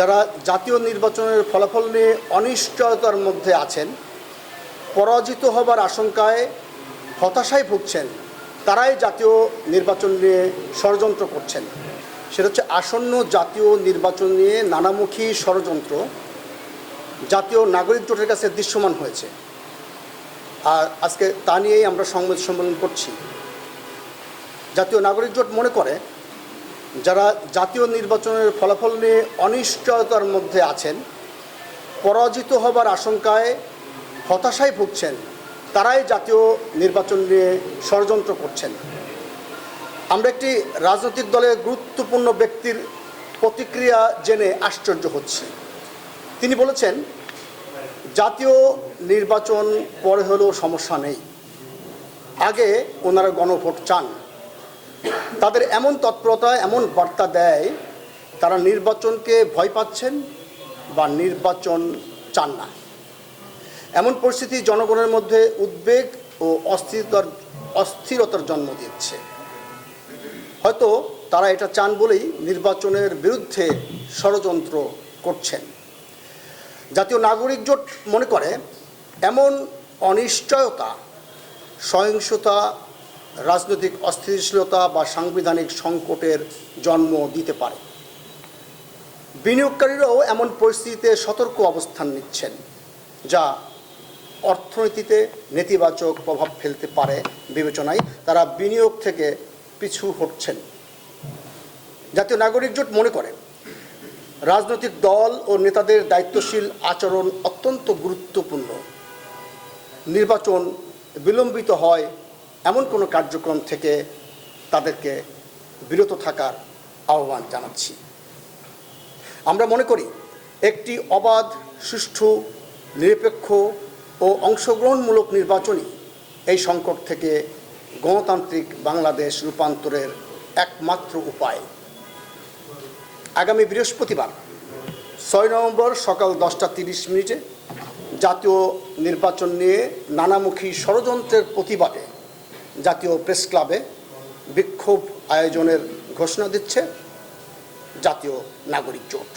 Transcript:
যারা জাতীয় নির্বাচনের ফলাফল নিয়ে অনিশ্চয়তার মধ্যে আছেন, পরাজিত হবার আশঙ্কায় হতাশায় ভুগছেন, তারাই জাতীয় নির্বাচন নিয়ে ষড়যন্ত্র করছেন। সেটা হচ্ছে আসন্ন জাতীয় নির্বাচন নিয়ে নানামুখী ষড়যন্ত্র জাতীয় নাগরিক জোটের কাছে দৃশ্যমান হয়েছে। আর আজকে তা নিয়েই আমরা সংবাদ সম্মেলন করছি। জাতীয় নাগরিক জোট মনে করে যারা জাতীয় নির্বাচনের ফলাফল নিয়ে অনিশ্চয়তার মধ্যে আছেন, পরাজিত হবার আশঙ্কায় হতাশায় ভুগছেন, তারাই জাতীয় নির্বাচন নিয়ে ষড়যন্ত্র করছেন। আমরা একটি রাজনৈতিক দলের গুরুত্বপূর্ণ ব্যক্তির প্রতিক্রিয়া জেনে আশ্চর্য হচ্ছি। তিনি বলেছেন, জাতীয় নির্বাচন পরে হলেও সমস্যা নেই। আগে ওনারা গণভোট চান। তাদের এমন তৎপরতা, এমন বার্তা দেয়, তারা নির্বাচনকে ভয় পাচ্ছেন বা নির্বাচন চান না। এমন পরিস্থিতি জনগণের মধ্যে উদ্বেগ ও অস্থিরতার অস্থিরতার জন্ম দিচ্ছে। হয়তো তারা এটা চান বলেই নির্বাচনের বিরুদ্ধে ষড়যন্ত্র করছেন। জাতীয় নাগরিক জোট মনে করে, এমন অনিশ্চয়তা, সহিংসতা রাজনৈতিক অস্থিতিশীলতা বা সাংবিধানিক সংকটের জন্ম দিতে পারে। বিনিয়োগকারীরাও এমন পরিস্থিতিতে সতর্ক অবস্থান নিচ্ছেন, যা অর্থনীতিতে নেতিবাচক প্রভাব ফেলতে পারে বিবেচনায় তারা বিনিয়োগ থেকে পিছু হটছেন। জাতীয় নাগরিক জোট মনে করে, রাজনৈতিক দল ও নেতাদের দায়িত্বশীল আচরণ অত্যন্ত গুরুত্বপূর্ণ। নির্বাচন বিলম্বিত হয় এমন কোনো কার্যক্রম থেকে তাদেরকে বিরত থাকার আহ্বান জানাচ্ছি। আমরা মনে করি, একটি অবাধ, সুষ্ঠু, নিরপেক্ষ ও অংশগ্রহণমূলক নির্বাচনই এই সংকট থেকে গণতান্ত্রিক বাংলাদেশ রূপান্তরের একমাত্র উপায়। আগামী বৃহস্পতিবার, ছয় নভেম্বর সকাল দশটা তিরিশ মিনিটে জাতীয় নির্বাচন নিয়ে নানামুখী ষড়যন্ত্রের প্রতিবাদে জাতীয় প্রেস ক্লাবে বিক্ষোভ আয়োজনের ঘোষণা দিচ্ছে জাতীয় নাগরিক জোট।